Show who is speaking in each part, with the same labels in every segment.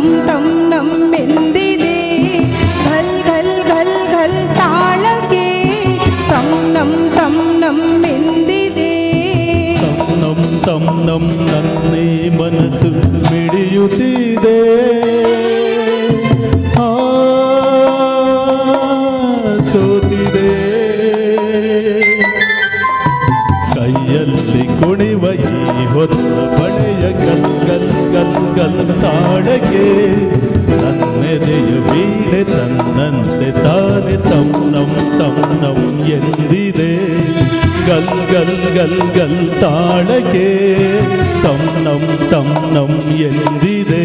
Speaker 1: ತಂ ತಂ ನಂ ಎಂದಿದೆ. ಗಲ್ ಗಲ್ ಗಲ್ ಗಲ್ ತಾಳಕ್ಕೆ ತಂ ನಂ ತಂ ನಂ ಎಂದಿದೆ.
Speaker 2: ತಂ ನಂ ತಂ ನಂ ನನ್ನೇ ಮನಸ್ಸು ಮಿಡಿಯುತ್ತಿದೆ ಸೋತಿದೆ. ಕೈಯಲ್ಲಿ ಕುಣಿವ ಈ ಹೊತ್ತ ಬಳೆಯ ಗಲ್ ಗಲ್ ಗಲ್ ಗಲ್ ತಾಳಗೆ ನನ್ನೆದೆಯ ವೀಣೆ ತನ್ನಂತೆ ತಾನೆ ತಂ ನಂ ತಂ ನಂ ಎಂದಿದೆ ಗಲ್ ಗಲ್ ಗಲ್ ಗಲ್ ತಾಳಗೆ ತಂ ನಂ ತಂ ನಂ ಎಂದಿದೆ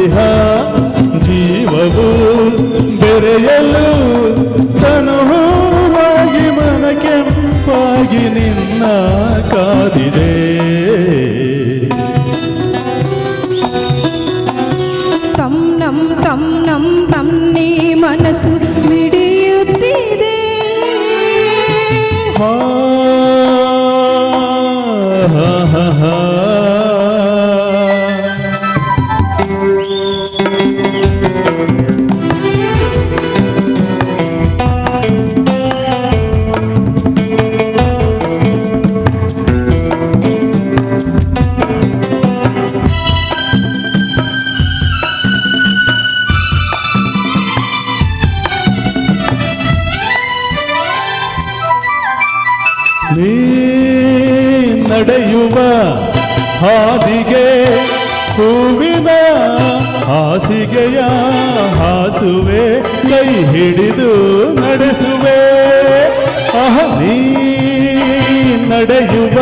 Speaker 1: ಚೆಲ್ಲಿದೆ
Speaker 2: ಜೀವವು ಬೆರೆಯಲು ತನುವಾಗಿ ಮನ ಕೆಂಪಾಗಿ ನಿನ್ನ ಕಾದಿದೆ.
Speaker 1: ತಂ ನಂ ತಂ ನಂ ತಮ್ಮಿ ಮನಸ್ಸು ಮಿಡಿಯುತ್ತಿದೆ.
Speaker 2: ಹಾ, ಹಾ, ಹಾ, ನೀ ನಡೆಯುವ ಹಾದಿಗೆ ಹೂವಿನ ಹಾಸಿಗೆಯ ಹಾಸುವೆ ಕೈ ಹಿಡಿದು ನಡೆಸುವೆ. ಅಹ ನೀ ನಡೆಯುವ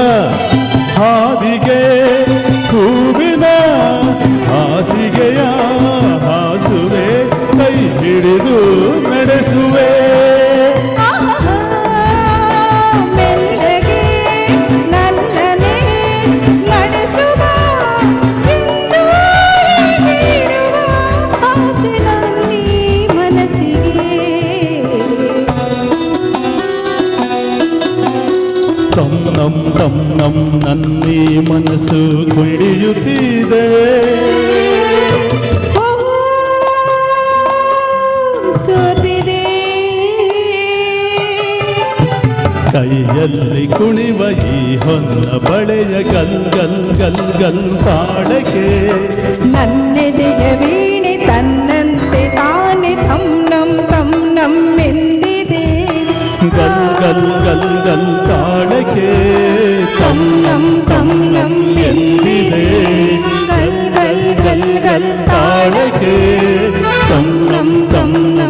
Speaker 2: ಹಾದಿಗೆ ನಂ ತಂ ನಂ ನನ್ನೀ ಮನಸ್ಸು ಕುಡಿಯುತ್ತಿದೆ. ಕೈಯಲ್ಲಿ ಕುಣಿವ ಈ ಹೊನ್ನ ಬಳೆಯ ಗಲ್ ಗಲ್ ಗಲ್ ಗಲ್ ತಾಳಕ್ಕೆ
Speaker 1: ನನ್ನೆದೆಯ ವೀಣೆ ತನ್ನಂತೆ ತಾನೆ ತಮ್ ನಂ ತಂ ನಮ್ಮೆಂದಿದೆ
Speaker 2: ಗಲ್ ಗಲ್ ಗಲ್ ಗಲ್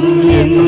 Speaker 1: come in.